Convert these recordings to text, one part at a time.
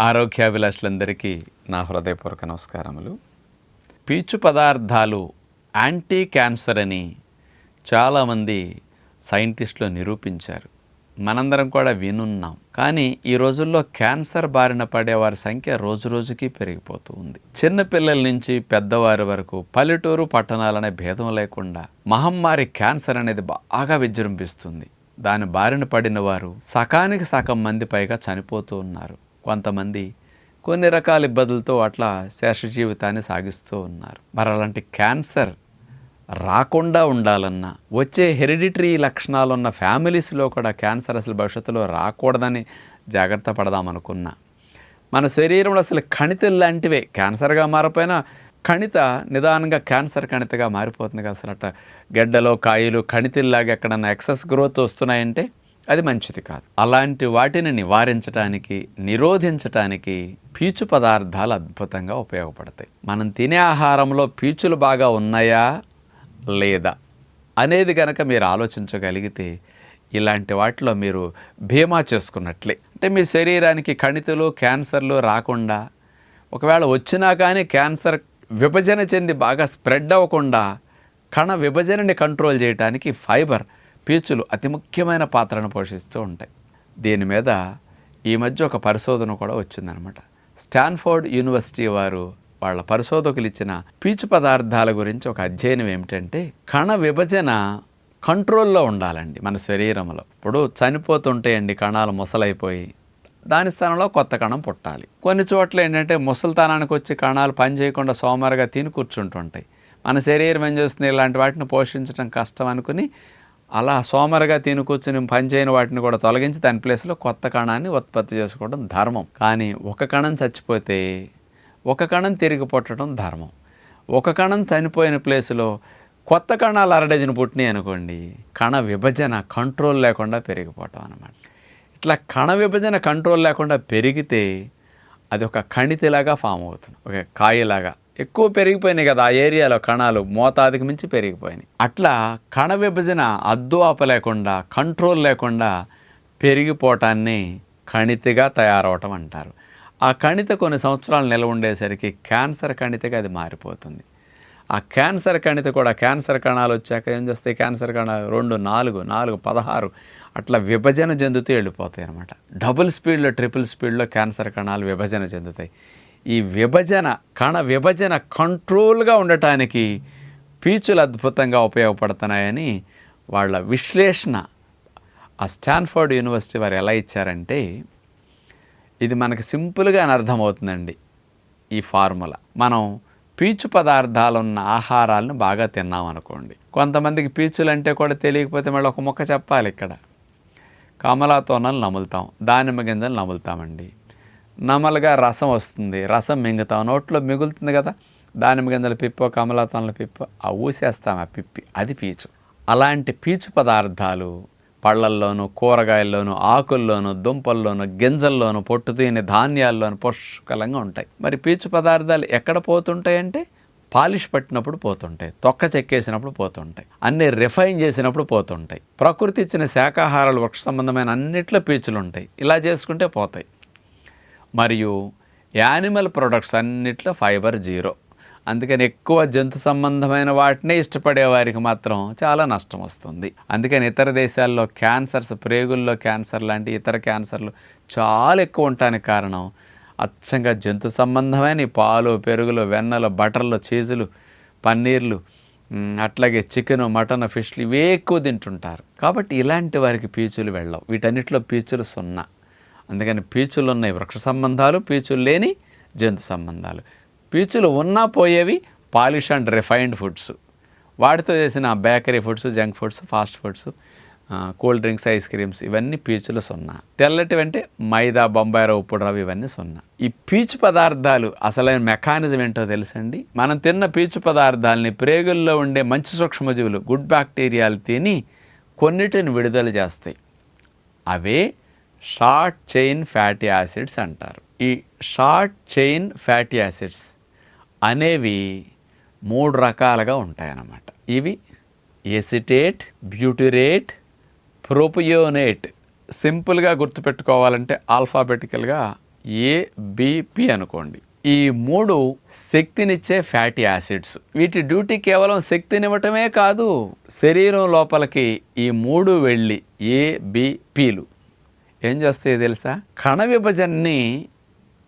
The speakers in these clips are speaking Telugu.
ఆరోగ్యాభిలాషులందరికీ నా హృదయపూర్వక నమస్కారములు. పీచు పదార్థాలు యాంటీ క్యాన్సర్ అని చాలామంది సైంటిస్టులు నిరూపించారు. మనందరం కూడా వినున్నాం. కానీ ఈ రోజుల్లో క్యాన్సర్ బారిన పడే వారి సంఖ్య రోజు రోజుకి పెరిగిపోతూ ఉంది. చిన్నపిల్లల నుంచి పెద్దవారి వరకు పల్లెటూరు పట్టణాలనే భేదం లేకుండా మహమ్మారి క్యాన్సర్ అనేది బాగా విజృంభిస్తుంది. దాని బారిన పడిన వారు సకానికి సగం మంది పైగా చనిపోతూ ఉన్నారు. కొంతమంది కొన్ని రకాల ఇబ్బందులతో అట్లా శేష జీవితాన్ని సాగిస్తూ ఉన్నారు. మరి అలాంటి క్యాన్సర్ రాకుండా ఉండాలన్నా వచ్చే హెరిడిటరీ లక్షణాలు ఉన్న ఫ్యామిలీస్లో కూడా క్యాన్సర్ అసలు భవిష్యత్తులో రాకూడదని జాగ్రత్త పడదామనుకున్నా. మన శరీరంలో అసలు కణితలు లాంటివే క్యాన్సర్గా మారిపోయినా కణిత నిదానంగా క్యాన్సర్ కణితగా మారిపోతుంది కదా అసలు అట్ట గెడ్డలో కాయలు కణితిల్లాగా ఎక్కడన్నా ఎక్సెస్ గ్రోత్ వస్తున్నాయంటే అది మంచిది కాదు. అలాంటి వాటిని నివారించటానికి నిరోధించటానికి పీచు పదార్థాలు అద్భుతంగా ఉపయోగపడతాయి. మనం తినే ఆహారంలో పీచులు బాగా ఉన్నాయా? లేదా? అనేది కనుక మీరు ఆలోచించగలిగితే ఇలాంటి వాటిలో మీరు భీమా చేసుకున్నట్లే. అంటే మీ శరీరానికి కణితులు క్యాన్సర్లు రాకుండా ఒకవేళ వచ్చినా కానీ క్యాన్సర్ విభజన చెంది బాగా స్ప్రెడ్ అవ్వకుండా కణ విభజనని కంట్రోల్ చేయడానికి ఫైబర్ పీచులు అతి ముఖ్యమైన పాత్రను పోషిస్తూ ఉంటాయి. దీని మీద ఈ మధ్య ఒక పరిశోధన కూడా వచ్చిందనమాట. స్టాన్ఫోర్డ్ యూనివర్సిటీ వారు వాళ్ళ పరిశోధకులు ఇచ్చిన పీచు పదార్థాల గురించి ఒక అధ్యయనం ఏమిటంటే కణ విభజన కంట్రోల్లో ఉండాలండి మన శరీరంలో. ఇప్పుడు చనిపోతుంటాయండి కణాలు ముసలైపోయి దాని స్థానంలో కొత్త కణం పుట్టాలి. కొన్ని చోట్ల ఏంటంటే ముసలితనానికి వచ్చి కణాలు పనిచేయకుండా సోమారుగా సోమరుగా తిని కూర్చుంటుంటాయి. మన శరీరం ఏం చేస్తుంది? ఇలాంటి వాటిని పోషించడం కష్టం అనుకుని అలా సోమరుగా తిని కూర్చుని పనిచేయని వాటిని కూడా తొలగించి దాని ప్లేస్లో కొత్త కణాన్ని ఉత్పత్తి చేసుకోవడం ధర్మం. కానీ ఒక కణం చచ్చిపోతే ఒక కణం తిరిగి పుట్టడం ధర్మం. ఒక కణం చనిపోయిన ప్లేస్లో కొత్త కణాలు అరడజన పుట్టినాయి అనుకోండి కణ విభజన కంట్రోల్ లేకుండా పెరిగిపోవటం అనమాట ఇట్లా కణ విభజన కంట్రోల్ లేకుండా పెరిగితే అది ఒక కణితిలాగా ఫామ్ అవుతుంది ఒక కాయలాగా. ఎక్కువ పెరిగిపోయినాయి కదా ఆ ఏరియాలో కణాలు మోతాదికి మించి పెరిగిపోయినాయి. అట్లా కణ విభజన అద్దు ఆపలేకుండా కంట్రోల్ లేకుండా పెరిగిపోవటాన్ని కణితిగా తయారవటం అంటారు. ఆ కణిత కొన్ని సంవత్సరాలు నిలవ ఉండేసరికి క్యాన్సర్ కణితగా అది మారిపోతుంది. ఆ క్యాన్సర్ కణిత కూడా క్యాన్సర్ కణాలు వచ్చాక ఏం చేస్తాయి? క్యాన్సర్ కణాలు రెండు నాలుగు నాలుగు పదహారు అట్లా విభజన చెందుతూ వెళ్ళిపోతాయి అనమాట డబుల్ స్పీడ్లో ట్రిపుల్ స్పీడ్లో క్యాన్సర్ కణాలు విభజన చెందుతాయి. ఈ విభజన కణ విభజన కంట్రోల్గా ఉండటానికి పీచులు అద్భుతంగా ఉపయోగపడుతున్నాయని వాళ్ళ విశ్లేషణ ఆ స్టాన్ఫర్డ్ యూనివర్సిటీ వారు ఎలా ఇచ్చారంటే ఇది మనకి సింపుల్గా అర్థమవుతుందండి ఈ ఫార్ములా. మనం పీచు పదార్థాలు ఉన్న ఆహారాలను బాగా తిన్నాం అనుకోండి. కొంతమందికి పీచులు అంటే కూడా తెలియకపోతే మళ్ళీ ఒక మొక్క చెప్పాలి ఇక్కడ. కమలాతోనలు నములుతాం దానిమ్మ గింజలు నములుతామండి. నమలుగా రసం వస్తుంది. రసం మింగుతాం. నోట్లో మిగులుతుంది కదా. దానిమ్మ గింజల పిప్పో కమలాతోనల పిప్పో ఆ ఊసేస్తాం ఆ పిప్పి. అది పీచు. అలాంటి పీచు పదార్థాలు పళ్ళల్లోనూ కూరగాయల్లోనూ ఆకుల్లోనూ దుంపల్లోనూ గింజల్లోనూ పొట్టు తీని ధాన్యాల్లోనూ పుష్కలంగా ఉంటాయి. మరి పీచు పదార్థాలు ఎక్కడ పోతుంటాయంటే పాలిష్ పట్టినప్పుడు పోతుంటాయి. తొక్క చెక్కేసినప్పుడు పోతుంటాయి. అన్ని రిఫైన్ చేసినప్పుడు పోతుంటాయి. ప్రకృతి ఇచ్చిన శాకాహారాలు వృక్ష సంబంధమైన అన్నిట్లో పీచులు ఉంటాయి ఇలా చేసుకుంటే పోతాయి. మరియు యానిమల్ ప్రొడక్ట్స్ అన్నిట్లో ఫైబర్ జీరో. అందుకని ఎక్కువ జంతు సంబంధమైన వాటినే ఇష్టపడే వారికి మాత్రం చాలా నష్టం వస్తుంది. అందుకని ఇతర దేశాల్లో క్యాన్సర్స్ ప్రేగుల్లో క్యాన్సర్ లాంటి ఇతర క్యాన్సర్లు చాలా ఎక్కువ ఉండటానికి కారణం అచ్చంగా జంతు సంబంధమైన పాలు పెరుగులు వెన్నలు బటర్లు చీజులు పన్నీర్లు అట్లాగే చికెన్ మటన్ ఫిష్లు ఇవే ఎక్కువ తింటుంటారు. కాబట్టి ఇలాంటి వారికి పీచులు వెళ్ళవు. వీటన్నిటిలో పీచులు సున్నా. అందుకని పీచులు ఉన్నాయి వృక్ష సంబంధాలు పీచులు లేని జంతు సంబంధాలు. పీచులు ఉన్నా పోయేవి పాలిష్ అండ్ రిఫైన్డ్ ఫుడ్స్. వాటితో చేసిన bakery foods junk foods fast foods cool drinks ice creams ఇవన్నీ పీచులు సున్నా. తెల్లటివి అంటే మైదా బొంబాయి రవ్వ ఉప్పుడు రవ్వ ఇవన్నీ సున్నా. ఈ పీచు పదార్థాలు అసలైన మెకానిజం ఏంటో తెలుసండి? మనం తిన్న పీచు పదార్థాలని ప్రేగుల్లో ఉండే మంచి సూక్ష్మజీవులు గుడ్ బ్యాక్టీరియాలు తిని కొన్నిటిని విడుదల చేస్తాయి. అవే షార్ట్ చైన్ ఫ్యాటీ యాసిడ్స్ అంటారు. ఈ షార్ట్ చైన్ ఫ్యాటీ యాసిడ్స్ అనేవి మూడు రకాలుగా ఉంటాయన్నమాట. ఇవి ఎసిటేట్ బ్యూటిరేట్ ప్రొపియోనేట్. సింపుల్గా గుర్తుపెట్టుకోవాలంటే ఆల్ఫాబెటికల్గా ఏబిపి అనుకోండి. ఈ మూడు శక్తినిచ్చే ఫ్యాటీ యాసిడ్స్. వీటి డ్యూటీ కేవలం శక్తినివ్వటమే కాదు శరీరం లోపలికి ఈ మూడు వెళ్ళి ఏబిపిలు ఏం చేస్తాయి తెలుసా? కణ విభజనని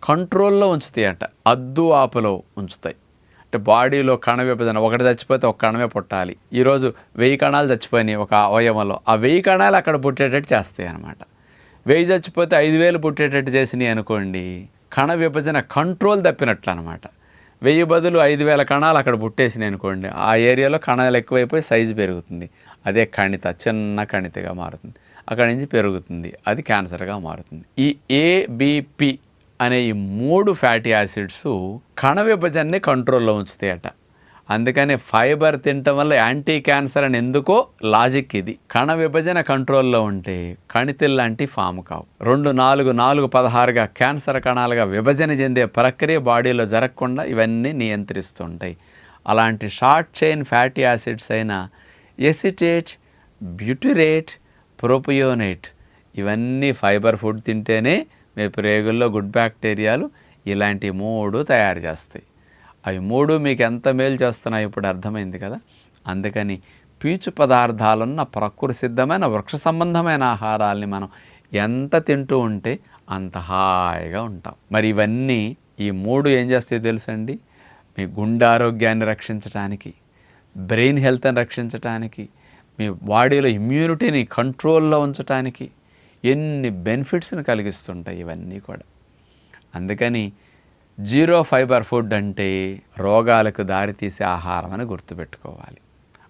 కంట్రోల్లో ఉంచుతాయి అంట అద్దు ఆపులో ఉంచుతాయి. అంటే బాడీలో కణ విభజన ఒకటి చచ్చిపోతే ఒక కణమే పుట్టాలి. ఈరోజు వెయ్యి కణాలు చచ్చిపోయినాయి ఒక అవయవంలో. ఆ వెయ్యి కణాలు అక్కడ పుట్టేటట్టు చేస్తాయి అనమాట వెయ్యి చచ్చిపోతే ఐదు వేలు పుట్టేటట్టు చేసినాయి అనుకోండి కణ విభజన కంట్రోల్ తప్పినట్లు అనమాట వెయ్యి బదులు ఐదు వేల కణాలు అక్కడ పుట్టేసినాయి అనుకోండి ఆ ఏరియాలో కణాలు ఎక్కువైపోయి సైజు పెరుగుతుంది. అదే కణిత చిన్న కణితగా మారుతుంది. అక్కడి నుంచి పెరుగుతుంది. అది క్యాన్సర్గా మారుతుంది. ఈ ఏబిపి అనే ఈ మూడు ఫ్యాటీ యాసిడ్స్ కణ విభజనని కంట్రోల్లో ఉంచుతాయట. అందుకని ఫైబర్ తినటం వల్ల యాంటీ క్యాన్సర్ అని ఎందుకో లాజిక్ ఇది. కణ విభజన కంట్రోల్లో ఉంటే కణితిల్ లాంటి ఫామ్ కావు. రెండు నాలుగు నాలుగు పదహారుగా క్యాన్సర్ కణాలుగా విభజన చెందే ప్రక్రియ బాడీలో జరగకుండా ఇవన్నీ నియంత్రిస్తుంటాయి. అలాంటి షార్ట్ చైన్ ఫ్యాటీ యాసిడ్స్ అయిన ఎసిటేట్ బ్యూటిరేట్ ప్రోపియోనేట్. ఇవన్నీ ఫైబర్ ఫుడ్ తింటేనే మీ ప్రేగుల్లో గుడ్ బ్యాక్టీరియాలు ఇలాంటి మూడు తయారు చేస్తాయి. అవి మూడు మీకు ఎంత మేలు చేస్తున్నాయి ఇప్పుడు అర్థమైంది కదా? అందుకని పీచు పదార్థాలున్న ప్రకృతి సిద్ధమైన వృక్ష సంబంధమైన ఆహారాల్ని మనం ఎంత తింటూ ఉంటే అంత హాయిగా ఉంటాం. మరి ఇవన్నీ ఈ మూడు ఏం చేస్తాయో తెలుసండి? మీ గుండె ఆరోగ్యాన్ని రక్షించడానికి బ్రెయిన్ హెల్త్ని రక్షించడానికి మీ బాడీలో ఇమ్యూనిటీని కంట్రోల్లో ఉంచడానికి ఎన్ని బెనిఫిట్స్ని కలిగిస్తుంటాయి ఇవన్నీ కూడా. అందుకని జీరో ఫైబర్ ఫుడ్ అంటే రోగాలకు దారితీసే ఆహారం అని గుర్తుపెట్టుకోవాలి.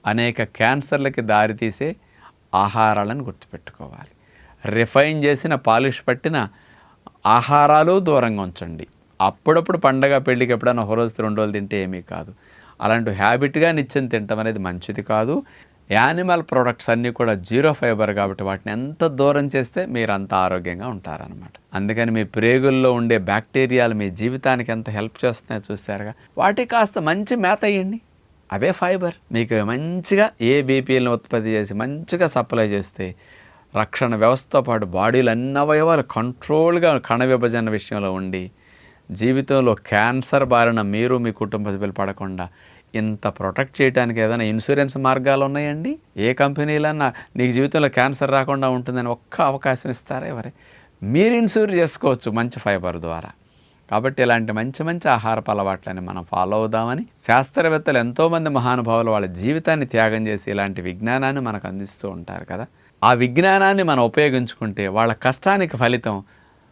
అనేక క్యాన్సర్లకి దారితీసే ఆహారాలను గుర్తుపెట్టుకోవాలి. రిఫైన్ చేసిన పాలిష్ పట్టిన ఆహారాలు దూరంగా ఉంచండి. అప్పుడప్పుడు పండగ పెళ్ళికి ఎప్పుడైనా ఒక రోజు రెండు రోజులు తింటే ఏమీ కాదు. అలాంటి హ్యాబిట్గా నిత్యం తింటం అనేది మంచిది కాదు. యానిమల్ ప్రొడక్ట్స్ అన్నీ కూడా జీరో ఫైబర్ కాబట్టి వాటిని ఎంత దూరం చేస్తే మీరు అంత ఆరోగ్యంగా ఉంటారనమాట అందుకని మీ ప్రేగుల్లో ఉండే బ్యాక్టీరియాలు మీ జీవితానికి ఎంత హెల్ప్ చేస్తున్నాయో చూసారుగా. వాటికి కాస్త మంచి మేత అయ్యండి. అదే ఫైబర్. మీకు మంచిగా ఏ బీపీలను ఉత్పత్తి చేసి మంచిగా సప్లై చేస్తే రక్షణ వ్యవస్థతో పాటు బాడీలో అన్ని అవయవాలు కంట్రోల్గా కణ విభజన విషయంలో ఉండి జీవితంలో క్యాన్సర్ బారిన మీరు మీ కుటుంబ సభ్యులు పడకుండా ఇంత ప్రొటెక్ట్ చేయడానికి ఏదైనా ఇన్సూరెన్స్ మార్గాలు ఉన్నాయండి? ఏ కంపెనీలన్నా నీకు జీవితంలో క్యాన్సర్ రాకుండా ఉంటుందని ఒక్క అవకాశం ఇస్తారా ఎవరే? మీరు ఇన్సూర్ చేసుకోవచ్చు మంచి ఫైబర్ ద్వారా. కాబట్టి ఇలాంటి మంచి మంచి ఆహారపు అలవాట్లని మనం ఫాలో అవుదామని శాస్త్రవేత్తలు ఎంతోమంది మహానుభావులు వాళ్ళ జీవితాన్ని త్యాగం చేసి ఇలాంటి విజ్ఞానాన్ని మనకు అందిస్తూ ఉంటారు కదా. ఆ విజ్ఞానాన్ని మనం ఉపయోగించుకుంటే వాళ్ళ కష్టానికి ఫలితం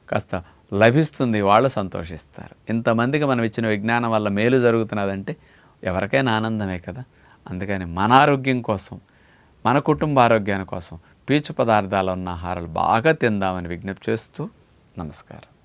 కాస్త లభిస్తుంది వాళ్ళు సంతోషిస్తారు. ఇంతమందికి మనం ఇచ్చిన విజ్ఞానం వల్ల మేలు జరుగుతున్నదంటే ఎవరికైనా ఆనందమే కదా? అందుకని మన ఆరోగ్యం కోసం మన కుటుంబ ఆరోగ్యాని కోసం పీచు పదార్థాలు ఉన్న ఆహారాలు బాగా తిందామని విజ్ఞప్తి చేస్తూ నమస్కారం.